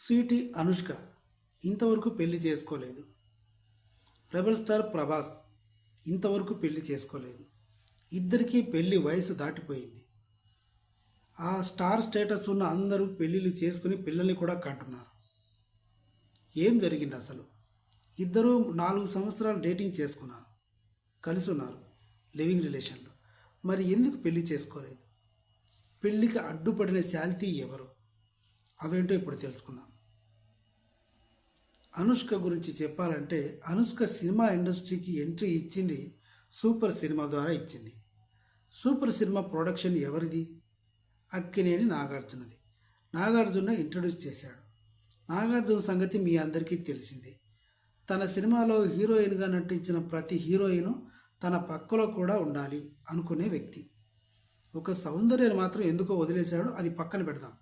Sweety Anushka ఇంతవరకు పెళ్ళి చేసుకోలేదు. రెబల్ స్టార్ ప్రభాస్ ఇంతవరకు పెళ్ళి చేసుకోలేదు. ఇద్దరికీ పెళ్ళి వయసు దాటిపోయింది. ఆ స్టార్ స్టేటస్ ఉన్న అందరూ పెళ్ళిళ్ళు చేసుకుని పిల్లల్ని కూడా కంటున్నారు. ఏం జరిగింది అసలు? ఇద్దరూ నాలుగు సంవత్సరాలు డేటింగ్ చేసుకున్నారు. కలిసి ఉన్నారు లివింగ్ రిలేషన్లో. మరి ఎందుకు పెళ్ళి చేసుకోలేదు? పెళ్ళికి అడ్డుపడిన శాల్తీ ఎవరు? అవేంటో ఇప్పుడు తెలుసుకుందాం. అనుష్క గురించి చెప్పాలంటే అనుష్క సినిమా ఇండస్ట్రీకి ఎంట్రీ ఇచ్చింది సూపర్ సినిమా ద్వారా ఇచ్చింది. సూపర్ సినిమా ప్రొడక్షన్ ఎవరిది? అక్కినేని నాగార్జునది. నాగార్జున ఇంట్రడ్యూస్ చేశాడు. నాగార్జున సంగతి మీ అందరికీ తెలిసిందే. తన సినిమాలో హీరోయిన్గా నటించిన ప్రతి హీరోయిన్ తన పక్కలో కూడా ఉండాలి అనుకునే వ్యక్తి. ఒక సౌందర్యాన్ని మాత్రం ఎందుకో వదిలేశాడు అది పక్కన పెడదాం.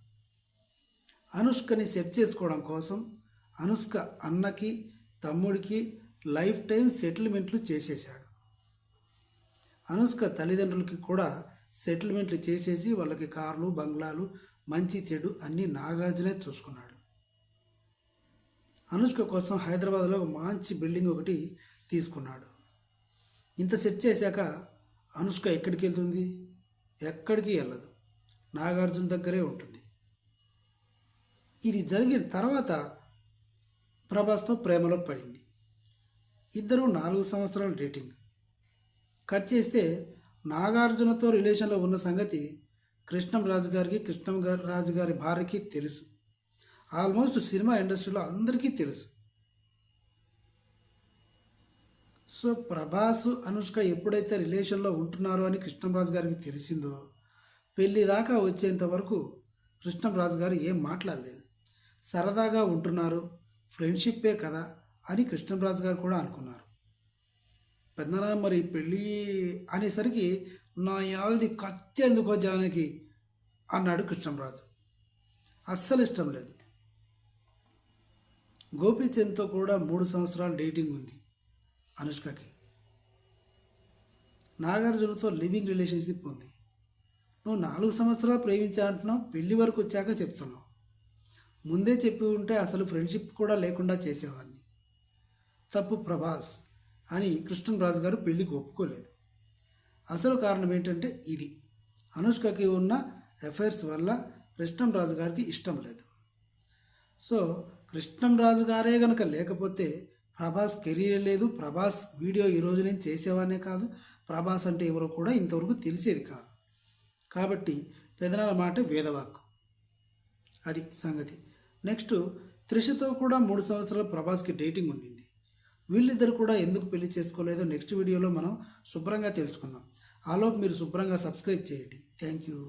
అనుష్కని సెట్ చేసుకోవడం కోసం అనుష్క అన్నకి తమ్ముడికి లైఫ్ టైం సెటిల్మెంట్లు చేసేశాడు. అనుష్క తల్లిదండ్రులకి కూడా సెటిల్మెంట్లు చేసేసి వాళ్ళకి కార్లు బంగ్లాలు మంచి చెడు అన్నీ నాగార్జునే చూసుకున్నాడు. అనుష్క కోసం హైదరాబాద్లో ఒక మంచి బిల్డింగ్ ఒకటి తీసుకున్నాడు. ఇంత సెట్ చేశాక అనుష్క ఎక్కడికి వెళ్తుంది? ఎక్కడికి వెళ్ళదు. నాగార్జున దగ్గరే ఉంటుంది. ఇది జరిగిన తర్వాత ప్రభాస్తో ప్రేమలో పడింది. ఇద్దరు నాలుగు సంవత్సరాల డేటింగ్. కట్ చేస్తే నాగార్జునతో రిలేషన్లో ఉన్న సంగతి కృష్ణం రాజు గారికి కృష్ణం గారి రాజు గారి భార్యకి తెలుసు. ఆల్మోస్ట్ సినిమా ఇండస్ట్రీలో అందరికీ తెలుసు. సో ప్రభాస్ అనుష్క ఎప్పుడైతే రిలేషన్లో ఉంటున్నారో అని కృష్ణంరాజు గారికి తెలిసిందో పెళ్ళి దాకా వచ్చేంత వరకు కృష్ణంరాజు గారు ఏం మాట్లాడలేదు. సరదాగా ఉంటున్నారు. ఫ్రెండ్షిప్పే కదా అని కృష్ణరాజు గారు కూడా అనుకున్నారు. పెద్దనా మరి పెళ్ళి అనేసరికి నా యావది కత్తి ఎందుకో జానకి అన్నాడు కృష్ణంరాజు. అస్సలు ఇష్టం లేదు. గోపీచంద్తో కూడా మూడు సంవత్సరాలు డేటింగ్ ఉంది అనుష్కకి. నాగార్జునతో లివింగ్ రిలేషన్షిప్ ఉంది. నువ్వు నాలుగు సంవత్సరాలు ప్రేమించా అంటున్నావు పెళ్ళి వరకు వచ్చాక చెప్తున్నావు. ముందే చెప్పి ఉంటే అసలు ఫ్రెండ్షిప్ కూడా లేకుండా చేసేవాడిని. తప్పు ప్రభాస్ అని కృష్ణరాజు గారు పెళ్ళికి ఒప్పుకోలేదు. అసలు కారణం ఏంటంటే ఇది. అనుష్కకి ఉన్న ఎఫైర్స్ వల్ల కృష్ణంరాజు గారికి ఇష్టం లేదు. సో కృష్ణంరాజు గారే కనుక లేకపోతే ప్రభాస్ కెరీర్ లేదు. ప్రభాస్ వీడియో ఈరోజు నేను చేసేవానే కాదు. ప్రభాస్ అంటే ఎవరో కూడా ఇంతవరకు తెలిసేది కాదు. కాబట్టి పెదనాల మాట వేదవాక్కు. అది సంగతి. నెక్స్ట్ త్రిషతో కూడా మూడు సంవత్సరాలు ప్రభాస్కి డేటింగ్ ఉండింది. వీళ్ళిద్దరు కూడా ఎందుకు పెళ్ళి చేసుకోలేదో నెక్స్ట్ వీడియోలో మనం శుభ్రంగా తెలుసుకుందాం. ఆలోపు మీరు శుభ్రంగా సబ్స్క్రైబ్ చేయండి. Thank you.